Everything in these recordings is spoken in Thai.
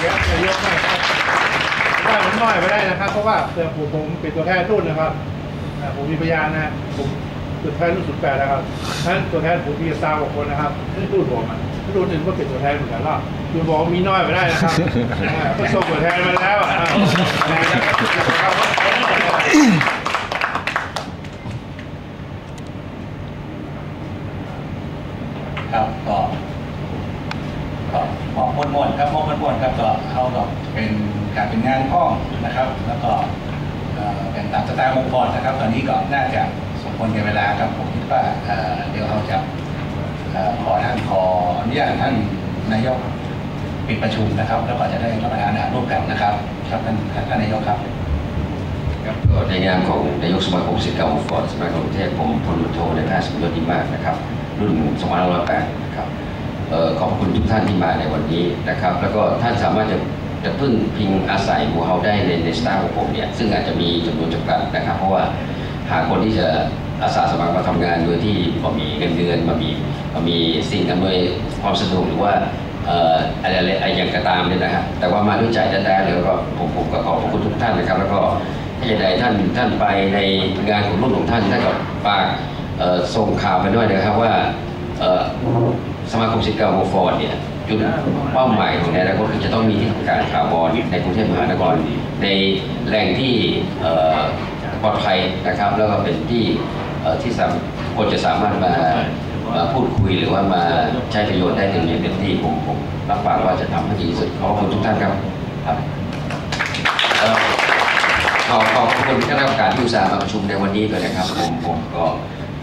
เดี๋ยวนายกให้ครับว่าผมน้อยไปได้นะครับ เพราะว่าเพื่อผมผมเป็นตัวแทนรุ่นนะครับอ่าผมมีพยานนะผมตัวแทนรุ่นสุดแปดนะครับท่านตัวแทนผมมีสามกว่าคนนะครับนี่รุ่นผมอะรุ่นหนึ่งก็เป็นตัวแทนเหมือนกันล่ะคือบอกว่ามีน้อยไปได้นะครับอ่าก็ส่งตัวแทนมาแล้วอะนะครับ ครับก็ก็หมอมวนๆครับหมอมวนๆครับก็เข้ากับเป็นการเป็นงานห้อง นะครับ แล้วก็เอ่อเป็นตามสไตล์องค์กรนะครับ ตอนนี้ก็น่าจะสมควรแก่เวลาครับผมคิดว่าเดี๋ยวเราจะขอท่านขออนุญาตท่านนายกปิดประชุมนะครับ แล้วก็จะได้รับประทานอาหารร่วมกันนะครับครับท่านท่านนายกครับก็ในนามของนายกสมาคมศิษย์เก่าฟอร์ดสมาคมกรุงเทพผมพลโทในแพทย์สมยศดีมากนะครับ รุ่น2508นะครับขอบคุณทุกท่านที่มาในวันนี้นะครับ แล้วก็ท่านสามารถจะ จะพึ่งพิงอาศัยหมู่เฮาได้ในในสไตล์ของผมเนี่ยซึ่งอาจจะมีจำนวนจำกัดนะครับ เพราะว่าหาคนที่จะอาสาสมัครมาทำงานโดยที่มามีเงินเดือนมามีมามีสิ่งอำนวยความสะดวกหรือว่าอะไรอะไรอะไรอย่างก็ตามเนี่ยนะครับแต่ว่ามาด้วยใจแท้ๆเลยก็ผมผมก็ขอบพระคุณทุกท่านนะครับ แล้วก็ถ้าอย่างใดท่านท่านไปในงานของรุ่นของท่านท่านก็ฝากส่งข่าวไปด้วยนะครับว่าสมาคมศิษย์เก่าโมฟอร์ดเนี่ย จุดเป้าหมายของในอนาคตคือจะต้องมีที่ทำการถาวรในกรุงเทพมหานครในแหล่งที่ปลอดภัยนะครับแล้วก็เป็นที่ที่สามคนจะสามารถมามาพูดคุยหรือว่ามาใช้ประโยชน์ได้เต็มที่เต็มที่ผมผมรับปากว่าจะทำให้ดีที่สุดขอบคุณทุกท่านครับครับขอขอบคุณคณะกรรมการที่อุตส่าห์มาประชุมในวันนี้ด้วยนะครับผมผมก็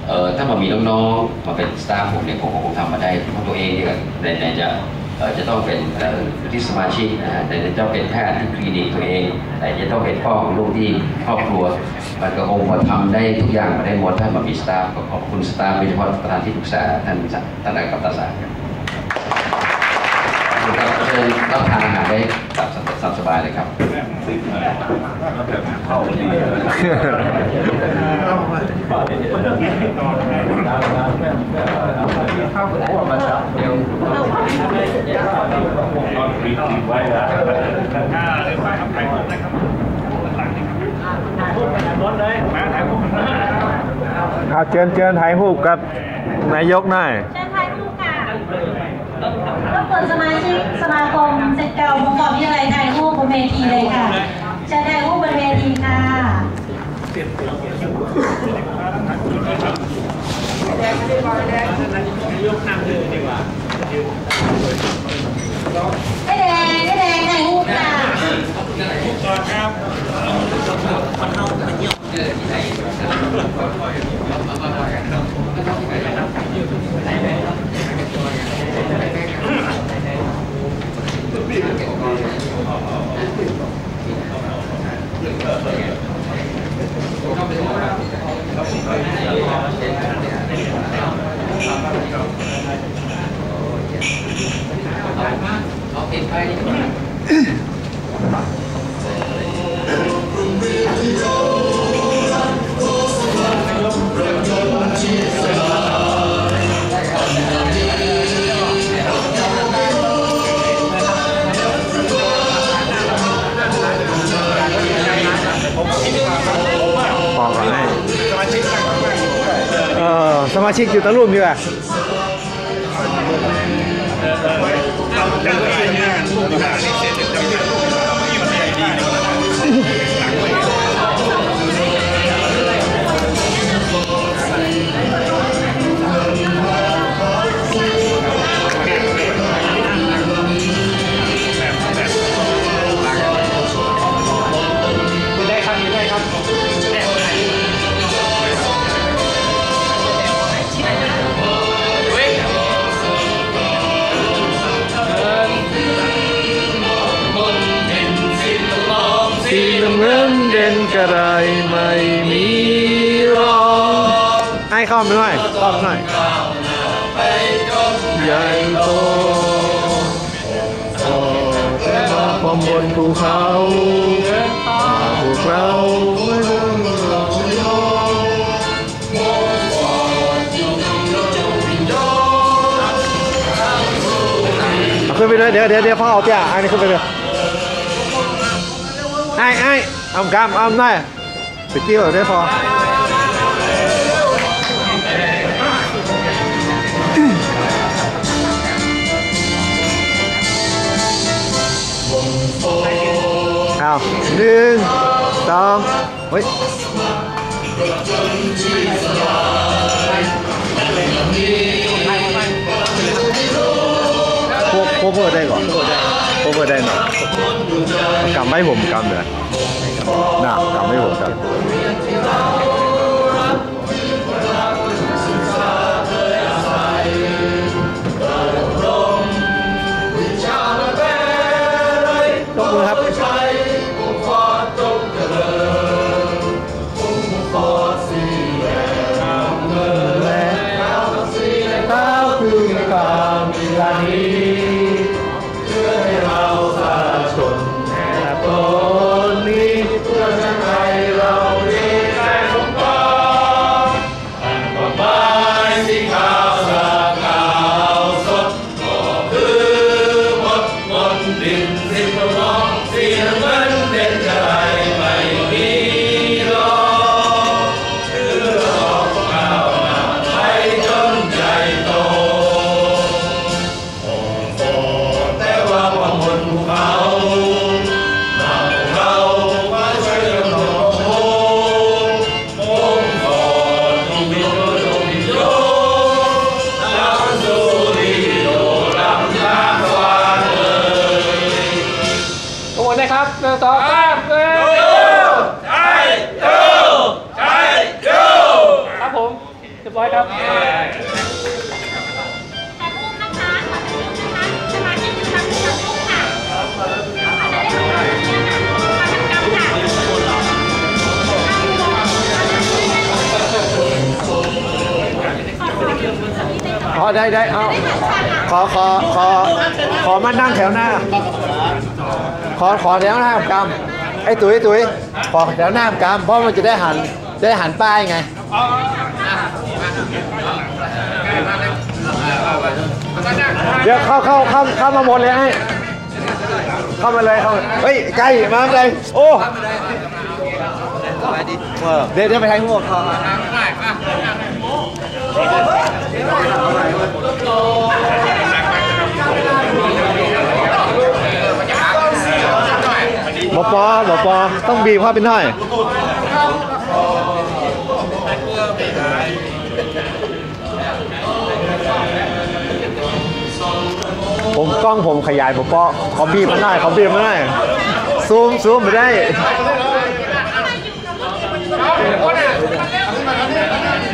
เอ่อถ้ามามีน้องๆมาเป็นสตาฟผมเนี่ยผมคงทำมาได้เพราะตัวเองเนี่ยในในจะเอ่อจะต้องเป็นเอ่อที่สมาชิกนะฮะแต่จะต้องเป็นแพทย์ที่คลินิกตัวเอง แต่จะต้องเป็นพ่อของลูกที่ครอบครัว มันก็คงพอทำได้ทุกอย่างมาได้หมดถ้ามามีสตาฟขอบคุณสตาฟโดยเฉพาะประธานที่ปรึกษาท่านท่านนายกตัตสารครับขอบคุณครับเชิญรับทานอาหารได้สบายเลยครับ เอาเชิญเชิญถ่ายรูปกับนายกหน่อยเชิญถ่ายรูปค่ะรบกวนสมาชิกสมาคมเสร็จเก่าประกอบวิทยาลัยถ่ายรูปบนเวทีเลยค่ะเชิญถ่ายรูปบนเวที ค่ะไอ้แดง อสมาชิกำเงินเด่นกระไรไม่มีรองไอ้เข้ามาหน่อยเข้ามาหน่ อยใหญ่โตโอ้เป็นมาพร้อมกเราไม่รู้เรายอมเอาขึ้นนได้ไปเลไอ้ไอ้เอากามเอาหน่อยไปเกี่ยวได้พอเอาหนึ่งสองเฮ้ยโคโคเวอร์ได้ก่อนโคเวอร์ได้หน่อยกำไม่ผมกำเลย น่ากำไครับหนึ่งสองสามเร็วครับผมเรียบร้อยครับถ่ายรูปนะคะขอถ่ายรูปนะคะสมาชิกทุกท่านถ่ายรูปค่ะอาจะได้รู้ว่าเนี่ยค่ะมาทำกรรมค่ะขอได้ได้เอาขอขอขอขอมานั่งแถวหน้า ขอขอแถวหน้ากำไอ้ตุ้ยตุ้ยขอแถวหน้ากำเพราะมันจะได้หันได้หันป้ายไงเดี๋ยวเข้าเข้าเข้าเข้ามาหมดเลยไอ้เข้ามาเลยเข้ามาเฮ้ยไกลมาไกลโอ้เดี๋ยวเดี๋ยวไปทางพวกเขา ปอบปอต้องบีบเข้าเป็นหน่อยผมกล้องผมขยายผมก็ขอบีบมาหน่อยขอบีบมาหน่อยซูมซูมไม่ได้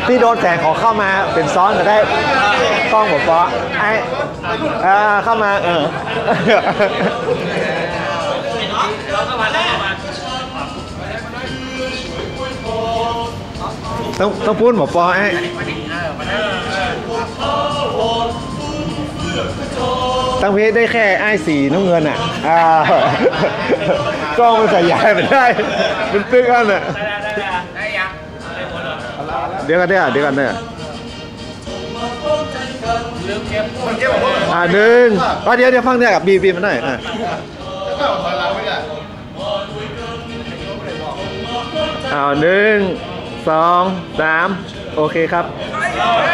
ที่โดนแสงขอเข้ามาเป็นซ้อนจะได้กล้องผมปอไอ้เข้ามาเออ ต้องต้องพูดหมอปอไอ้ตั้งเพจได้แค่ไอ้สีน้ำเงินอะอ่ากล้องมันขยายไม่ได้เป็นตึกอันอะเดี๋ยวกันเนี่ยเดี๋ยวกันเนี่ยอ่าหนึ่งอะเดี๋ยวเดี๋ยวฟังเนี่ยกับบีบีมันหน่อยอะอ้าหนึ่ง สองสามโอเคครับ